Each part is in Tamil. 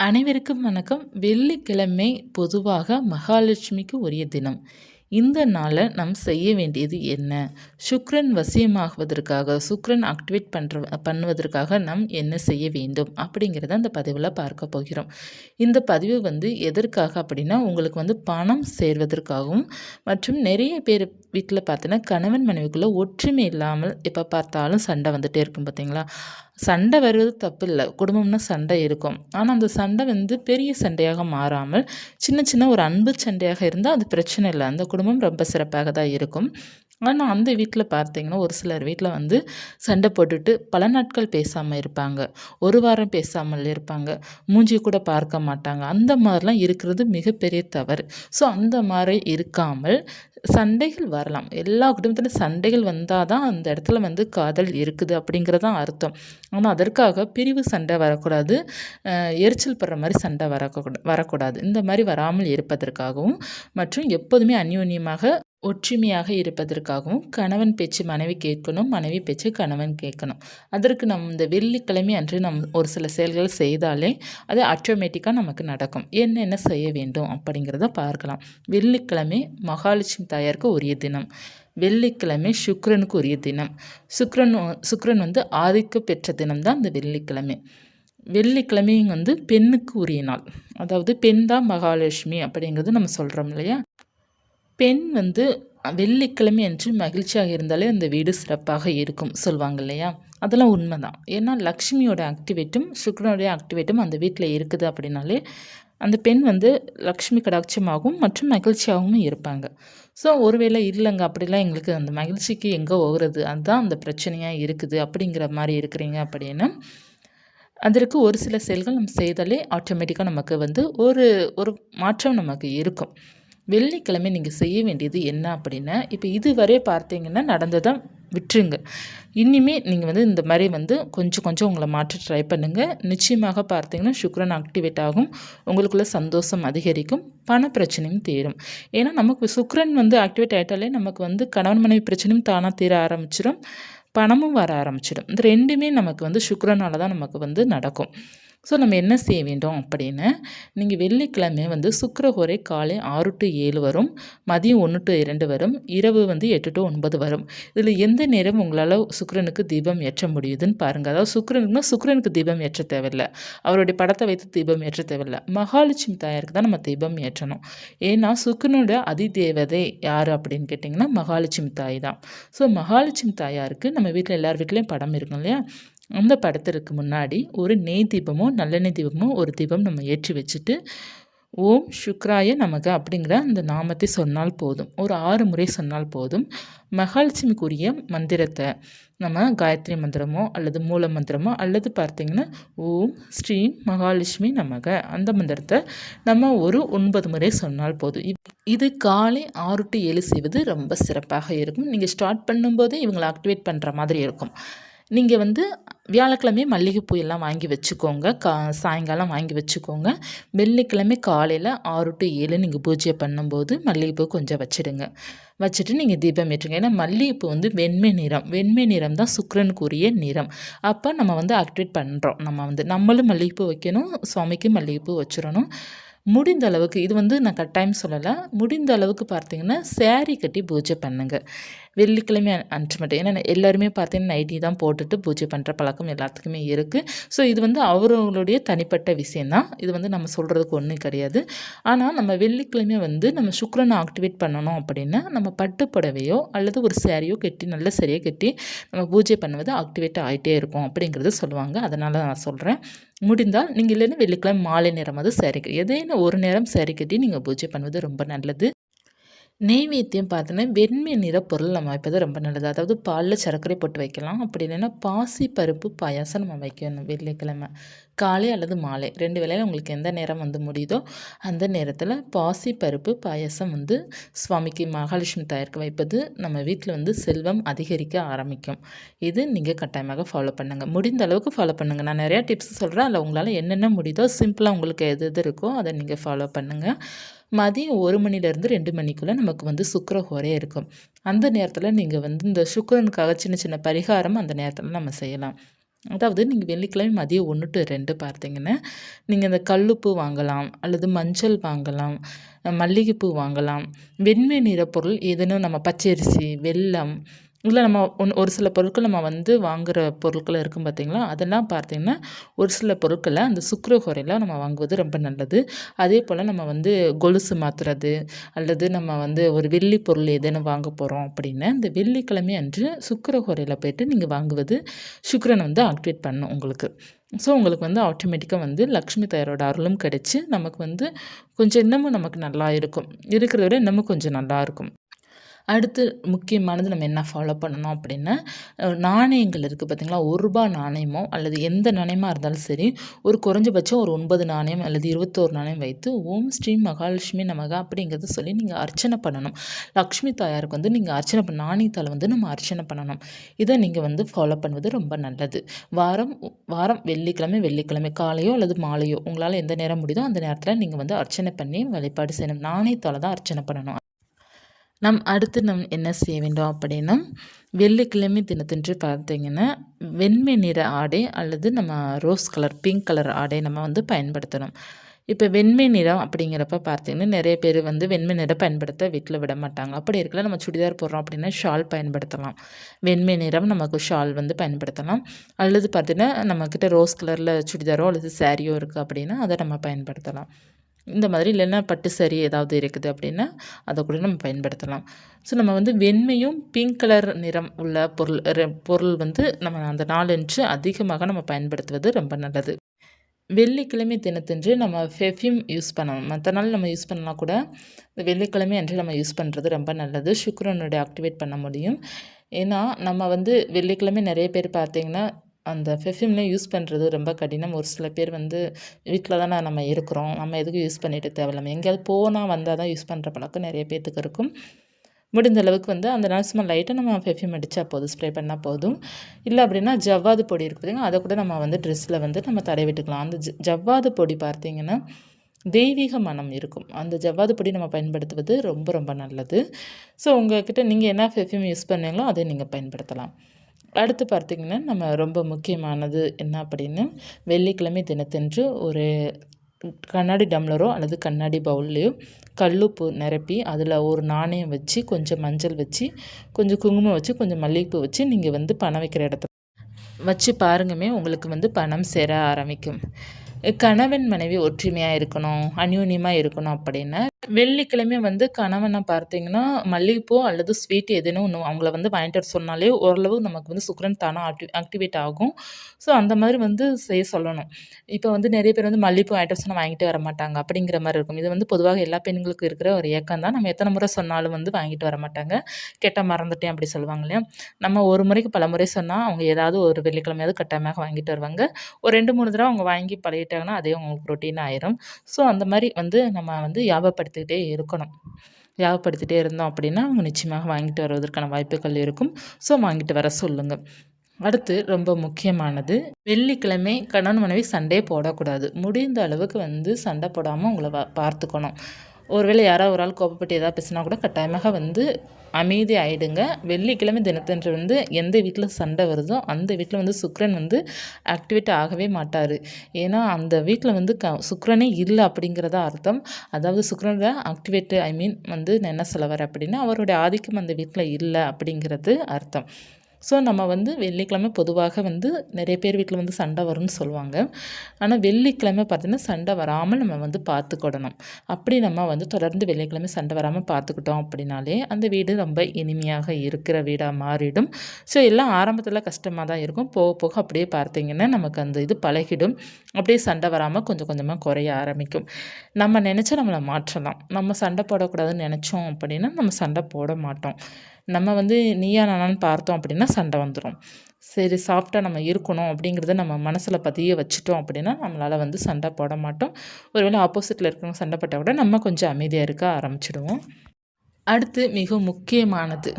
அனைவருக்கும் வணக்கம். வெள்ளிக்கிழமை பொதுவாக மகாலட்சுமிக்கு உரிய தினம். இந்த நாளை நாம் செய்ய வேண்டியது என்ன? சுக்ரன் வசியமாகுவதற்காக சுக்ரன் ஆக்டிவேட் பண்ணுற பண்ணுவதற்காக நாம் என்ன செய்ய வேண்டும்? அப்படிங்கிறத அந்த பதிவில் பார்க்க போகிறோம். இந்த பதிவு வந்து எதற்காக அப்படின்னா உங்களுக்கு வந்து பணம் சேர்வதற்காகவும் மற்றும் நிறைய பேர் வீட்டில் பார்த்தீங்கன்னா கணவன் மனைவிக்குள்ளே ஒற்றுமை இல்லாமல் எப்போ பார்த்தாலும் சண்டை வந்துகிட்டே இருக்கும் பார்த்தீங்களா சண்டை வருவது தப்பு இல்லை. குடும்பம்னா சண்டை இருக்கும். ஆனால் அந்த சண்டை வந்து பெரிய சண்டையாக மாறாமல் சின்ன சின்ன ஒரு அன்பு சண்டையாக இருந்தால் அது பிரச்சனை இல்லை. அந்த குடும்பம் குடும்பம் ரொம்ப சிறப்பாக தான் இருக்கும். ஆனால் அந்த வீட்டில் பார்த்தீங்கன்னா ஒரு சிலர் வீட்டில் வந்து சண்டை போட்டுட்டு பல நாட்கள் பேசாமல் இருப்பாங்க. ஒரு வாரம் பேசாமல் இருப்பாங்க. மூஞ்சி கூட பார்க்க மாட்டாங்க. அந்த மாதிரிலாம் இருக்கிறது மிகப்பெரிய தவறு. ஸோ அந்த மாதிரி இருக்காமல் சண்டைகள் வரலாம். எல்லா குடும்பத்திலும் சண்டைகள் வந்தால் தான் அந்த இடத்துல வந்து காதல் இருக்குது அப்படிங்கிறது தான் அர்த்தம். ஆனால் அதற்காக பிரிவு சண்டை வரக்கூடாது. எரிச்சல் படுற மாதிரி சண்டை வரக்கூட வரக்கூடாது. இந்த மாதிரி வராமல் இருப்பதற்காகவும் மற்றும் எப்போதுமே அந்யோன்யமாக ஒற்றுமையாக இருப்பதற்காகவும் கணவன் பேச்சு மனைவி கேட்கணும் மனைவி பேச்சு கணவன் கேட்கணும். அதற்கு நம் இந்த வெள்ளிக்கிழமை அன்று நம் ஒரு சில செயல்கள் செய்தாலே அது ஆட்டோமேட்டிக்காக நமக்கு நடக்கும். என்னென்ன செய்ய வேண்டும் அப்படிங்கிறத பார்க்கலாம். வெள்ளிக்கிழமை மகாலட்சுமி தாயாருக்கு உரிய தினம். வெள்ளிக்கிழமை சுக்ரனுக்கு உரிய தினம். சுக்ரன் சுக்ரன் வந்து ஆதிக்க பெற்ற தினம் தான் இந்த வெள்ளிக்கிழமை. வெள்ளிக்கிழமையும் வந்து பெண்ணுக்கு உரிய நாள். அதாவது பெண் தான் மகாலட்சுமி அப்படிங்கிறது நம்ம சொல்கிறோம் இல்லையா? பெண் வந்து வெள்ளிக்கிழமை அன்று மகிழ்ச்சியாக இருந்தாலே அந்த வீடு சிறப்பாக இருக்கும் சொல்லுவாங்க இல்லையா? அதெல்லாம் உண்மை தான் ஏன்னா லக்ஷ்மியோட ஆக்டிவேட்டும் சுக்ரனுடைய ஆக்டிவேட்டும் அந்த வீட்டில் இருக்குது அப்படின்னாலே அந்த பெண் வந்து லக்ஷ்மி கடாட்சமாகவும் மற்றும் மகிழ்ச்சியாகவும் இருப்பாங்க. ஸோ ஒருவேளை இல்லைங்க அப்படிலாம் எங்களுக்கு அந்த மகிழ்ச்சிக்கு எங்கே ஓகிறது? அதுதான் அந்த பிரச்சனையாக இருக்குது அப்படிங்கிற மாதிரி இருக்கிறீங்க அப்படின்னா அதற்கு ஒரு சில செயல்கள் நம்ம செய்தாலே ஆட்டோமேட்டிக்காக நமக்கு வந்து ஒரு ஒரு மாற்றம் நமக்கு இருக்கும். வெள்ளிக்கிழமை நீங்கள் செய்ய வேண்டியது என்ன அப்படின்னா இப்போ இதுவரை பார்த்தீங்கன்னா நடந்ததை விட்டுருங்க. இனிமே நீங்கள் வந்து இந்த மாதிரி வந்து கொஞ்சம் கொஞ்சம் உங்களை மாற்ற ட்ரை பண்ணுங்கள் நிச்சயமாக பார்த்தீங்கன்னா சுக்ரன் ஆக்டிவேட் ஆகும். உங்களுக்குள்ள சந்தோஷம் அதிகரிக்கும். பண பிரச்சனையும் தீரும். ஏன்னா நமக்கு சுக்ரன் வந்து ஆக்டிவேட் ஆகிட்டாலே நமக்கு வந்து கணவன் மனைவி பிரச்சனையும் தானாக தீர ஆரம்பிச்சிடும் பணமும் வர ஆரம்பிச்சிடும் இந்த ரெண்டுமே நமக்கு வந்து சுக்ரனால் தான் நமக்கு வந்து நடக்கும். ஸோ நம்ம என்ன செய்ய வேண்டும் அப்படின்னு நீங்கள் வெள்ளிக்கிழமை வந்து சுக்கரஹோரை காலை ஆறு டு ஏழு வரும் மதியம் ஒன்று டு இரண்டு வரும் இரவு வந்து எட்டு டு ஒன்பது வரும். இதில் எந்த நேரம் உங்களால் சுக்கரனுக்கு தீபம் ஏற்ற முடியுதுன்னு பாருங்கள் அதாவது சுக்கரனுக்குனா சுக்கரனுக்கு தீபம் ஏற்ற தேவையில்லை. அவருடைய படத்தை வைத்து தீபம் ஏற்ற தேவையில்லை. மகாலட்சுமி தாயாருக்கு தான் நம்ம தீபம் ஏற்றணும். ஏன்னா சுக்கரனோட அதிதேவதை யார் அப்படின்னு கேட்டிங்கன்னா மகாலட்சுமி தாய் தான். ஸோ மகாலட்சுமி தாயாருக்கு நம்ம வீட்டில் எல்லார் வீட்லேயும் படம் இருக்கும் இல்லையா? அந்த படத்திற்கு முன்னாடி ஒரு நெய் தீபமோ நல்லெண்ணெய் தீபமோ ஒரு தீபம் நம்ம ஏற்றி வச்சுட்டு ஓம் சுக்ராய நமக்கு அப்படிங்கிற அந்த நாமத்தை சொன்னால் போதும். ஒரு ஆறு முறை சொன்னால் போதும். மகாலட்சுமிக்குரிய மந்திரத்தை நம்ம காயத்ரி மந்திரமோ அல்லது மூல மந்திரமோ அல்லது பார்த்திங்கன்னா ஓம் ஸ்ரீ மகாலட்சுமி நமக அந்த மந்திரத்தை நம்ம ஒரு ஒன்பது முறை சொன்னால் போதும். இது காலை ஆறு டு ஏழு செய்வது ரொம்ப சிறப்பாக இருக்கும். நீங்கள் ஸ்டார்ட் பண்ணும்போதே இவங்களை ஆக்டிவேட் பண்ணுற மாதிரி இருக்கும். நீங்கள் வந்து வியாழக்கிழமை மல்லிகைப்பூ எல்லாம் வாங்கி வச்சுக்கோங்க. கா சாயங்காலம் வாங்கி வச்சுக்கோங்க. வெள்ளிக்கிழமை காலையில் ஆறு டு ஏழு நீங்கள் பூஜை பண்ணும்போது மல்லிகைப்பூ கொஞ்சம் வச்சுடுங்க. வச்சுட்டு நீங்கள் தீபம் ஏற்றுங்க. ஏன்னா மல்லிகைப்பூ வந்து வெண்மை நிறம். வெண்மை நிறம் தான் சுக்கரனுக்குரிய நிறம். அப்போ நம்ம வந்து ஆக்டிவேட் பண்ணுறோம் நம்ம வந்து நம்மளும் மல்லிகைப்பூ வைக்கணும். சுவாமிக்கு மல்லிகைப்பூ வச்சிடணும். முடிந்த அளவுக்கு இது வந்து நான் கட்டாயம் சொல்லலை. முடிந்த அளவுக்கு பார்த்தீங்கன்னா சேரீ கட்டி பூஜை பண்ணுங்கள் வெள்ளிக்கிழமை அனுப்பிச்சு மட்டும். ஏன்னா எல்லாருமே பார்த்தீங்கன்னா நைட்டி தான் போட்டுட்டு பூஜை பண்ணுற பழக்கம் எல்லாத்துக்குமே இருக்குது ஸோ இது வந்து அவர்களுடைய தனிப்பட்ட விஷயந்தான் இது வந்து நம்ம சொல்கிறதுக்கு ஒன்றும் கிடையாது. ஆனால் நம்ம வெள்ளிக்கிழமை வந்து நம்ம சுக்கரனை ஆக்டிவேட் பண்ணணும் அப்படின்னா நம்ம பட்டு புடவையோ அல்லது ஒரு சேரீயோ கட்டி நல்ல சரியாக கட்டி நம்ம பூஜை பண்ணுவது ஆக்டிவேட் ஆகிட்டே இருக்கும் அப்படிங்கிறது சொல்லுவாங்க. அதனால் நான் சொல்கிறேன் முடிந்தால் நீங்கள் இல்லைன்னா வெள்ளிக்கிழமை மாலை நேரமாவது அது சேரீ எதேனும் ஒரு நேரம் சேரீ கட்டி நீங்கள் பூஜை பண்ணுவது ரொம்ப நல்லது. நெய்வேத்தியம் பார்த்தோன்னா வெண்மை நிற பொருள் நம்ம வைப்பது ரொம்ப நல்லது. அதாவது பாலில் சர்க்கரை போட்டு வைக்கலாம். அப்படி இல்லைன்னா பாசி பருப்பு பாயாசம் நம்ம வைக்கணும் வெள்ளிக்கிழமை. காலை அல்லது மாலை. ரெண்டு வேளையில் உங்களுக்கு எந்த நேரம் வந்து முடியுதோ அந்த நேரத்தில் பாசி பருப்பு பாயசம் வந்து சுவாமிக்கு மகாலட்சுமி தயாரிக்க வைப்பது நம்ம வீட்டில் வந்து செல்வம் அதிகரிக்க ஆரம்பிக்கும். இது நீங்கள் கட்டாயமாக ஃபாலோ பண்ணுங்கள் முடிந்த அளவுக்கு ஃபாலோ பண்ணுங்கள் நான் நிறையா டிப்ஸ் சொல்கிறேன் அதில் உங்களால் என்னென்ன முடியுதோ சிம்பிளாக உங்களுக்கு எது எது இருக்கோ அதை நீங்கள் ஃபாலோ பண்ணுங்கள் மதியம் ஒரு மணிலேருந்து ரெண்டு மணிக்குள்ளே நமக்கு வந்து சுக்கர ஹோரே இருக்கும். அந்த நேரத்தில் நீங்கள் வந்து இந்த சுக்கரனுக்காக சின்ன சின்ன பரிகாரம் அந்த நேரத்தில் நம்ம செய்யலாம். அதாவது நீங்கள் வெள்ளிக்கிழமை மதியம் ஒன்று டு ரெண்டு பார்த்தீங்கன்னா நீங்கள் இந்த கல்லுப்பு வாங்கலாம் அல்லது மஞ்சள் வாங்கலாம் மல்லிகைப்பூ வாங்கலாம். வெண்மை நிற பொருள் ஏதேனும் நம்ம பச்சரிசி வெல்லம் இல்லை நம்ம ஒன் ஒரு சில பொருட்கள் நம்ம வந்து வாங்குகிற பொருட்கள் இருக்கும் பார்த்திங்களா? அதெல்லாம் பார்த்திங்கன்னா ஒரு சில பொருட்களை அந்த சுக்கரஹோரையில் நம்ம வாங்குவது ரொம்ப நல்லது. அதே போல் நம்ம வந்து கொலுசு மாற்றுறது அல்லது நம்ம வந்து ஒரு வெள்ளி பொருள் ஏதேனும் வாங்க போகிறோம் அப்படின்னா இந்த வெள்ளிக்கிழமை அன்று சுக்கரஹோரையில் போய்ட்டு நீங்கள் வாங்குவது சுக்கரனை வந்து ஆக்டிவேட் பண்ணும் உங்களுக்கு. ஸோ உங்களுக்கு வந்து ஆட்டோமேட்டிக்காக வந்து லக்ஷ்மி தாயரோட அருளும் கிடச்சி நமக்கு வந்து கொஞ்சம் இன்னமும் நமக்கு நல்லா இருக்கும். இருக்கிறத விட இன்னமும் கொஞ்சம் நல்லா இருக்கும். அடுத்து முக்கியமானது நம்ம என்ன ஃபாலோ பண்ணணும் அப்படின்னா நாணயங்கள் இருக்குது பார்த்திங்களா ஒரு ரூபா நாணயமோ அல்லது எந்த நாணயமாக இருந்தாலும் சரி ஒரு குறைஞ்சபட்சம் ஒரு ஒன்பது நாணயம் அல்லது இருபத்தோரு நாணயம் வைத்து ஓம் ஸ்ரீ மகாலட்சுமி நமக அப்படிங்கிறத சொல்லி நீங்கள் அர்ச்சனை பண்ணணும். லக்ஷ்மி தாயாருக்கு வந்து நீங்கள் அர்ச்சனை பண்ண நாணயத்தால் வந்து நம்ம அர்ச்சனை பண்ணணும். இதை நீங்கள் வந்து ஃபாலோ பண்ணுவது ரொம்ப நல்லது. வாரம் வாரம் வெள்ளிக்கிழமை வெள்ளிக்கிழமை காலையோ அல்லது மாலையோ உங்களால் எந்த நேரம் முடியுதோ அந்த நேரத்தில் நீங்கள் வந்து அர்ச்சனை பண்ணி வழிபாடு செய்யணும். நாணயத்தால் தான் அர்ச்சனை பண்ணணும். நம் அடுத்து நம் என்ன செய்ய வேண்டும் அப்படின்னா வெள்ளிக்கிழமை தினத்தன்று பார்த்தீங்கன்னா வெண்மை நிற ஆடை அல்லது நம்ம ரோஸ் கலர் பிங்க் கலர் ஆடை நம்ம வந்து பயன்படுத்தணும். இப்போ வெண்மை நிறம் அப்படிங்கிறப்ப பார்த்தீங்கன்னா நிறைய பேர் வந்து வெண்மை நிறம் பயன்படுத்த வீட்டில் விட மாட்டாங்க. அப்படி இருக்கல நம்ம சுடிதார் போடுறோம் அப்படின்னா ஷால் பயன்படுத்தலாம். வெண்மை நிறம் நமக்கு ஷால் வந்து பயன்படுத்தலாம். அல்லது பார்த்திங்கன்னா நம்மக்கிட்ட ரோஸ் கலரில் சுடிதாரோ அல்லது சாரியோ இருக்குது அப்படின்னா அதை நம்ம பயன்படுத்தலாம். இந்த மாதிரி இல்லைன்னா பட்டு சரி ஏதாவது இருக்குது அப்படின்னா அதை கூட நம்ம பயன்படுத்தலாம். ஸோ நம்ம வந்து வெண்மையும் பிங்க் கலர் நிறம் உள்ள பொருள் பொருள் வந்து நம்ம அந்த நாலஞ்சு அதிகமாக நம்ம பயன்படுத்துவது ரொம்ப நல்லது. வெள்ளிக்கிழமை தினத்தன்று நம்ம ஃபெஃப்யூம் யூஸ் பண்ணணும். மற்ற நாள் நம்ம யூஸ் பண்ணலாம் கூட இந்த வெள்ளிக்கிழமை அன்று நம்ம யூஸ் பண்ணுறது ரொம்ப நல்லது. சுக்கரனுடைய ஆக்டிவேட் பண்ண முடியும். ஏன்னா நம்ம வந்து வெள்ளிக்கிழமை நிறைய பேர் பார்த்திங்கன்னா அந்த பெர்ஃப்யூம்லாம் யூஸ் பண்ணுறது ரொம்ப கடினம். ஒரு சில பேர் வந்து வீட்டில் தானே நம்ம இருக்கிறோம். நம்ம எதுக்கும் யூஸ் பண்ணிட்டு தேவையில்லாமல் எங்கேயாவது போனால் வந்தால் தான் யூஸ் பண்ணுற பழக்கம் நிறைய பேர்த்துக்கு இருக்கும். முடிந்த அளவுக்கு வந்து அந்த நாள் சும்மா லைட்டாக நம்ம பெர்ஃப்யூம் அடித்தா போதும். ஸ்ப்ரே பண்ணால் போதும். இல்லை அப்படின்னா ஜவ்வாது பொடி இருக்குதுங்க அதை கூட நம்ம வந்து ட்ரெஸ்ஸில் வந்து நம்ம தடை விட்டுக்கலாம். அந்த ஜவ்வாது பொடி பார்த்தீங்கன்னா தெய்வீக மனம் இருக்கும். அந்த ஜவ்வாது பொடி நம்ம பயன்படுத்துவது ரொம்ப ரொம்ப நல்லது. ஸோ உங்கள்கிட்ட நீங்கள் என்ன பெர்ஃப்யூம் யூஸ் பண்ணீங்களோ அதை நீங்கள் பயன்படுத்தலாம். அடுத்து பார்த்திங்கன்னா நம்ம ரொம்ப முக்கியமானது என்ன அப்படின்னு வெள்ளிக்கிழமை தினத்தன்று ஒரு கண்ணாடி டம்ளரோ அல்லது கண்ணாடி பவுல்லையோ கல்லுப்பு நிரப்பி அதில் ஒரு நாணயம் வச்சு கொஞ்சம் மஞ்சள் வச்சு கொஞ்சம் குங்குமம் வச்சு கொஞ்சம் மல்லிகைப்பூ வச்சு நீங்கள் வந்து பணம் வைக்கிற இடத்துல வச்சு பாருங்கமே உங்களுக்கு வந்து பணம் சேர ஆரம்பிக்கும். கணவன் மனைவி ஒற்றுமையாக இருக்கணும் அந்யூன்யமாக இருக்கணும் அப்படின்னு. வெள்ளிக்கிழமை வந்து கணவனை பார்த்தீங்கன்னா மல்லிகைப்பூ அல்லது ஸ்வீட் எதுன்னு ஒன்று அவங்கள வந்து வாங்கிட்டு வர சொன்னாலே ஓரளவு நமக்கு வந்து சுக்கரன் தானாக ஆக்டி ஆக்டிவேட் ஆகும். ஸோ அந்த மாதிரி வந்து செய்ய சொல்லணும். இப்போ வந்து நிறைய பேர் வந்து மல்லிகைப்பூ வாங்கிட்டு வர சொன்னால் வாங்கிட்டு வர மாட்டாங்க அப்படிங்கிற மாதிரி இருக்கும். இது வந்து பொதுவாக எல்லா பெண்களுக்கும் இருக்கிற ஒரு இயக்கம் தான். நம்ம எத்தனை முறை சொன்னாலும் வந்து வாங்கிட்டு வர மாட்டாங்க. கெட்ட மறந்துட்டேன் அப்படி சொல்லுவாங்க இல்லையா? நம்ம ஒரு முறைக்கு பல முறை சொன்னால் அவங்க ஏதாவது ஒரு வெள்ளிக்கிழமையாவது கட்டாயமாக வாங்கிட்டு வருவாங்க. ஒரு ரெண்டு மூணு தடவை அவங்க வாங்கி பழகிட்டாங்கன்னா அதே அவங்களுக்கு ரொட்டீன் ஆயிரும். ஸோ அந்த மாதிரி வந்து நம்ம வந்து யாபப்படுத்திக்கிட்டே இருக்கணும். யாபப்படுத்திகிட்டே இருந்தோம் அப்படின்னா அவங்க நிச்சயமாக வாங்கிட்டு வருவதற்கான வாய்ப்புகள் இருக்கும். ஸோ வாங்கிட்டு வர சொல்லுங்கள் அடுத்து ரொம்ப முக்கியமானது வெள்ளிக்கிழமை கணவன் மனைவி சண்டே போடக்கூடாது. முடிந்த அளவுக்கு வந்து சண்டை போடாமல் உங்களை பார்த்துக்கணும். ஒருவேளை யாராவது ஒரு ஆள் கோபப்பட்டு எதாவது பேசினா கூட கட்டாயமாக வந்து அமைதி ஆகிடுங்க வெள்ளிக்கிழமை தினத்தன்று வந்து எந்த வீட்டில் சண்டை வருதோ அந்த வீட்டில் வந்து சுக்ரன் வந்து ஆக்டிவேட் ஆகவே மாட்டார். ஏன்னா அந்த வீட்டில் வந்து க சுக்ரனே இல்லை அப்படிங்கிறதா அர்த்தம். அதாவது சுக்ரனோட ஆக்டிவேட் ஐ மீன் வந்து என்ன சொல்ல வர அப்படின்னா அவருடைய ஆதிக்கம் அந்த வீட்டில் இல்லை அப்படிங்கிறது அர்த்தம். ஸோ நம்ம வந்து வெள்ளிக்கிழமை பொதுவாக வந்து நிறைய பேர் வீட்டில் வந்து சண்டை வரும்னு சொல்லுவாங்க. ஆனால் வெள்ளிக்கிழமை பார்த்திங்கன்னா சண்டை வராமல் நம்ம வந்து பார்த்துக்கிடணும் அப்படி நம்ம வந்து தொடர்ந்து வெள்ளிக்கிழமை சண்டை வராமல் பார்த்துக்கிட்டோம் அப்படின்னாலே அந்த வீடு ரொம்ப இனிமையாக இருக்கிற வீடாக மாறிடும். ஸோ எல்லாம் ஆரம்பத்தில் கஷ்டமாக தான் இருக்கும். போக போக அப்படியே பார்த்தீங்கன்னா நமக்கு அந்த இது பழகிடும். அப்படியே சண்டை வராமல் கொஞ்சம் கொஞ்சமாக குறைய ஆரம்பிக்கும். நம்ம நினச்சா நம்மளை மாற்றலாம். நம்ம சண்டை போடக்கூடாதுன்னு நினச்சோம் அப்படின்னா நம்ம சண்டை போட மாட்டோம். நம்ம வந்து நீயா நானான்னு பார்த்தோம் அப்படின்னா சண்டை வந்துடும் சரி சாஃப்டாக நம்ம இருக்கணும் அப்படிங்கிறத நம்ம மனசில் பதிய வச்சுட்டோம் அப்படின்னா நம்மளால் வந்து சண்டை போட மாட்டோம். ஒருவேளை ஆப்போசிட்டில் இருக்கிறவங்க சண்டை போட்டால் கூட நம்ம கொஞ்சம் அமைதியாக இருக்க ஆரம்பிச்சிடுவோம். அடுத்து மிக முக்கியமானது.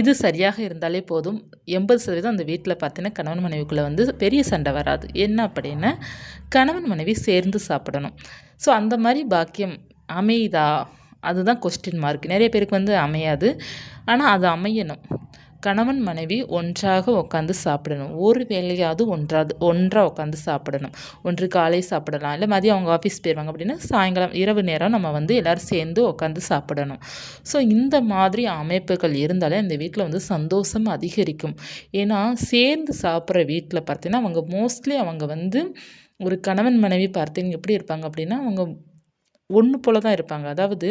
இது சரியாக இருந்தாலே போதும். எண்பது சதவீதம் அந்த வீட்டில் பார்த்தீங்கன்னா கணவன் மனைவிக்குள்ளே வந்து பெரிய சண்டை வராது. என்ன அப்படின்னா கணவன் மனைவி சேர்ந்து சாப்பிடணும். ஸோ அந்த மாதிரி பாக்கியம் அமைதா? அதுதான் கொஸ்டின் மார்க் நிறைய பேருக்கு வந்து அமையாது. ஆனால் அது அமையணும். கணவன் மனைவி ஒன்றாக உட்காந்து சாப்பிடணும். ஒரு வேலையாவது ஒன்றாவது ஒன்றாக உட்காந்து சாப்பிடணும். ஒன்று காலை சாப்பிடலாம். இல்லை மதியம் அவங்க ஆஃபீஸ் போயிடுவாங்க அப்படின்னா சாயங்காலம் இரவு நேரம் நம்ம வந்து எல்லோரும் சேர்ந்து உட்காந்து சாப்பிடணும். ஸோ இந்த மாதிரி அமைப்புகள் இருந்தாலே அந்த வீட்டில் வந்து சந்தோஷம் அதிகரிக்கும். ஏன்னா சேர்ந்து சாப்பிட்ற வீட்டில் பார்த்தீங்கன்னா அவங்க மோஸ்ட்லி அவங்க வந்து ஒரு கணவன் மனைவி பார்த்தீங்க எப்படி இருப்பாங்க அப்படின்னா அவங்க ஒன்று போல தான் இருப்பாங்க. அதாவது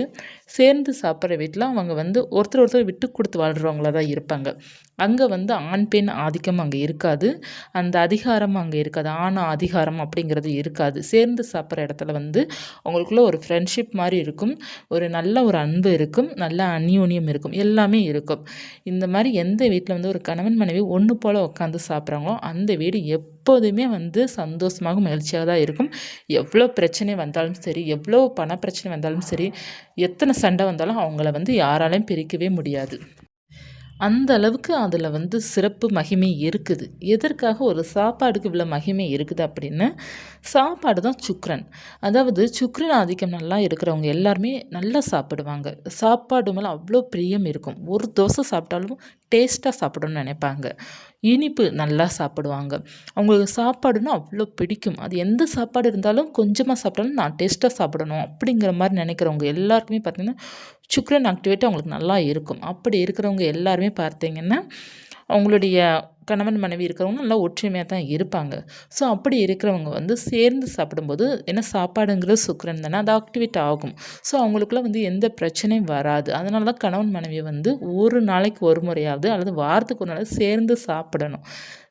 சேர்ந்து சாப்பிட்ற வீட்டில் அவங்க வந்து ஒருத்தர் ஒருத்தர் விட்டு கொடுத்து வாழ்கிறவங்களா தான் இருப்பாங்க. அங்கே வந்து ஆண் பெண் ஆதிக்கம் அங்கே இருக்காது. அந்த அதிகாரம் அங்கே இருக்காது. ஆண் அதிகாரம் அப்படிங்கிறது இருக்காது. சேர்ந்து சாப்பிட்ற இடத்துல வந்து அவங்களுக்குள்ள ஒரு ஃப்ரெண்ட்ஷிப் மாதிரி இருக்கும். ஒரு நல்ல ஒரு அன்பு இருக்கும். நல்ல அந்யோன்யம் இருக்கும். எல்லாமே இருக்கும். இந்த மாதிரி எந்த வீட்டில் வந்து ஒரு கணவன் மனைவி ஒன்று போல் உட்காந்து சாப்பிட்றாங்களோ அந்த வீடு எப் எப்போதுமே வந்து சந்தோஷமாக மகிழ்ச்சியாக தான் இருக்கும். எவ்வளோ பிரச்சனை வந்தாலும் சரி எவ்வளோ பண பிரச்சனை வந்தாலும் சரி எத்தனை சண்டை வந்தாலும் அவங்கள வந்து யாராலையும் பிரிக்கவே முடியாது. அந்த அளவுக்கு அதில் வந்து சிறப்பு மகிமை இருக்குது. எதற்காக ஒரு சாப்பாடுக்கு இவ்வளோ மகிமை இருக்குது அப்படின்னு சாப்பாடு தான் சுக்ரன். அதாவது சுக்ரன் ஆதிக்கம் நல்லா இருக்கிறவங்க எல்லாருமே நல்லா சாப்பிடுவாங்க. சாப்பாடு மேலே அவ்வளோ பிரியம் இருக்கும். ஒரு தோசை சாப்பிட்டாலும் டேஸ்ட்டாக சாப்பிடணும்னு நினைப்பாங்க. இனிப்பு நல்லா சாப்பிடுவாங்க. அவங்களுக்கு சாப்பாடுன்னா அவ்வளோ பிடிக்கும். அது எந்த சாப்பாடு இருந்தாலும் கொஞ்சமாக சாப்பிட்டாலும் நான் டேஸ்ட்டாக சாப்பிடணும் அப்படிங்கிற மாதிரி நினைக்கிறவங்க எல்லாருக்குமே பார்த்திங்கன்னா சுக்ரன் ஆக்டிவேட் அவங்களுக்கு நல்லா இருக்கும். அப்படி இருக்கிறவங்க எல்லாருமே பார்த்தீங்கன்னா அவங்களுடைய கணவன் மனைவி இருக்கிறவங்க நல்லா ஒற்றுமையாக தான் இருப்பாங்க. ஸோ அப்படி இருக்கிறவங்க வந்து சேர்ந்து சாப்பிடும்போது என்ன சாப்பாடுங்கிறது சுக்கரன் தானே அது ஆக்டிவேட் ஆகும். ஸோ அவங்களுக்குலாம் வந்து எந்த பிரச்சனையும் வராது. அதனால தான் கணவன் மனைவி வந்து ஒரு நாளைக்கு ஒரு முறையாவது அல்லது வாரத்துக்கு ஒரு நாள் சேர்ந்து சாப்பிடணும்.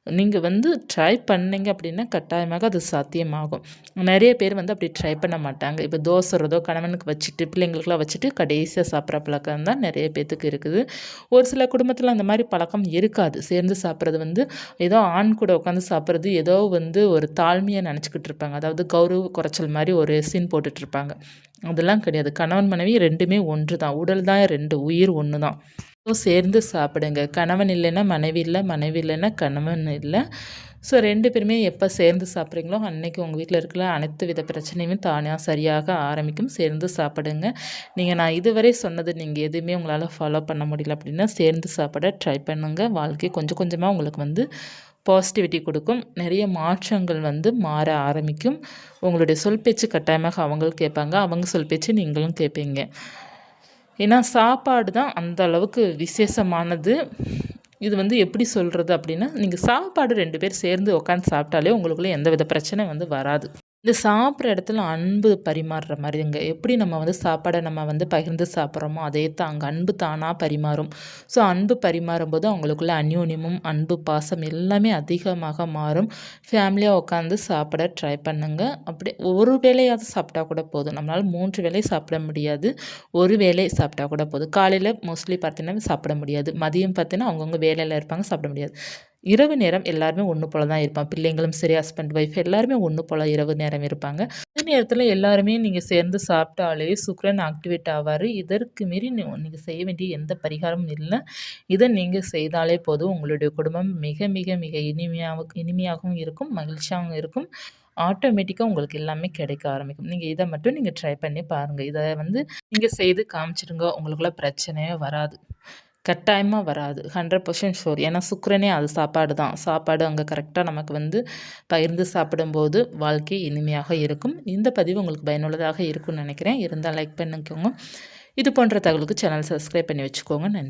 நீங்கள் வந்து ட்ரை பண்ணிங்க அப்படின்னா கட்டாயமாக அது சாத்தியமாகும். நிறைய பேர் வந்து அப்படி ட்ரை பண்ண மாட்டாங்க. இப்போ தோசைறதோ கணவனுக்கு வச்சுட்டு பிள்ளைங்களுக்குலாம் வச்சுட்டு கடைசியாக சாப்பிட்ற பழக்கம் தான் நிறைய பேர்த்துக்கு இருக்குது. ஒரு சில குடும்பத்தில் அந்த மாதிரி பழக்கம் இருக்காது. சேர்ந்து சாப்பிட்றது வந்து ஏதோ ஆண் கூட உட்காந்து சாப்பிட்றது ஏதோ வந்து ஒரு தாழ்மையாக நினச்சிக்கிட்டு இருப்பாங்க. அதாவது கௌரவ குறைச்சல் மாதிரி ஒரு சீன் போட்டுட்ருப்பாங்க அதெல்லாம் கிடையாது. கணவன் மனைவி ரெண்டுமே ஒன்று தான் உடல் தான் ரெண்டு உயிர் ஒன்று தான் சேர்ந்து சாப்பிடுங்க. கணவன் இல்லைன்னா மனைவி இல்லை மனைவி இல்லைன்னா கணவன் இல்லை. ஸோ ரெண்டு பேருமே எப்போ சேர்ந்து சாப்பிட்றீங்களோ அன்றைக்கி உங்கள் வீட்டில் இருக்கிற அனைத்து வித பிரச்சனையுமே தானாக சரியாக ஆரம்பிக்கும். சேர்ந்து சாப்பிடுங்க. நீங்கள் நான் இதுவரை சொன்னது நீங்கள் எதுவுமே உங்களால் ஃபாலோ பண்ண முடியல அப்படின்னா சேர்ந்து சாப்பிட ட்ரை பண்ணுங்கள் வாழ்க்கை கொஞ்சம் கொஞ்சமாக உங்களுக்கு வந்து பாசிட்டிவிட்டி கொடுக்கும். நிறைய மாற்றங்கள் வந்து மாற ஆரம்பிக்கும். உங்களுடைய சொல் பேச்சு கட்டாயமாக அவங்களும் கேட்பாங்க. அவங்க சொல் பேச்சு நீங்களும் கேட்பீங்க. ஏன்னா சாப்பாடு தான் அந்த அளவுக்கு விசேஷமானது. இது வந்து எப்படி சொல்கிறது அப்படின்னா நீங்கள் சாப்பாடு ரெண்டு பேர் சேர்ந்து உட்காந்து சாப்பிட்டாலே உங்களுக்குள்ளே எந்த வித பிரச்சனை வந்து வராது. இந்த சாப்பிட்ற இடத்துல அன்பு பரிமாறுற மாதிரிங்க எப்படி நம்ம வந்து சாப்பாடை நம்ம வந்து பகிர்ந்து சாப்பிட்றோமோ அதே தான் அங்கே அன்பு தானாக பரிமாறும். ஸோ அன்பு பரிமாறும் போது அவங்களுக்குள்ள அந்யோன்யமும் அன்பு பாசம் எல்லாமே அதிகமாக மாறும். ஃபேமிலியாக உட்காந்து சாப்பிட ட்ரை பண்ணுங்க. அப்படி ஒரு வேலையாவது சாப்பிட்டா கூட போதும். நம்மளால் மூன்று வேலை சாப்பிட முடியாது. ஒரு வேலை சாப்பிட்டா கூட போதும். காலையில் மோஸ்ட்லி பார்த்தீங்கன்னா சாப்பிட முடியாது. மதியம் பார்த்தீங்கன்னா அவங்கவுங்க வேலையில் இருப்பாங்க சாப்பிட முடியாது. இரவு நேரம் எல்லாருமே ஒன்று போல தான் இருப்பான் பிள்ளைங்களும் சரி ஹஸ்பண்ட் ஒய்ஃப் எல்லாருமே ஒன்று போல் இரவு நேரம் இருப்பாங்க. அதே நேரத்தில் எல்லாருமே நீங்கள் சேர்ந்து சாப்பிட்டாலே சுக்ரன் ஆக்டிவேட் ஆவார். இதற்கு மீறி நீங்கள் செய்ய வேண்டிய எந்த பரிகாரமும் இல்லை. இதை நீங்கள் செய்தாலே போதும். உங்களுடைய குடும்பம் மிக மிக மிக இனிமையாக இனிமையாகவும் இருக்கும் மகிழ்ச்சியாகவும் இருக்கும். ஆட்டோமேட்டிக்காக உங்களுக்கு எல்லாமே கிடைக்க ஆரம்பிக்கும். நீங்கள் இதை மட்டும் நீங்கள் ட்ரை பண்ணி பாருங்கள் இதை வந்து நீங்கள் செய்து காமிச்சிடுங்க. உங்களுக்குள்ள பிரச்சனையே வராது. கட்டாயமாக வராது. ஹண்ட்ரட் பர்சன்ட் ஷோர் ஏன்னா சுக்கரனே அது சாப்பாடு தான் சாப்பாடு அங்கே கரெக்டாக நமக்கு வந்து பகிர்ந்து சாப்பிடும்போது வாழ்க்கை இனிமையாக இருக்கும். இந்த பதிவு உங்களுக்கு பயனுள்ளதாக இருக்கும்னு நினைக்கிறேன். இருந்தால் லைக் பண்ணிக்கோங்க. இது போன்ற தகவலுக்கு சேனல் சப்ஸ்கிரைப் பண்ணி வச்சுக்கோங்க. நன்றி.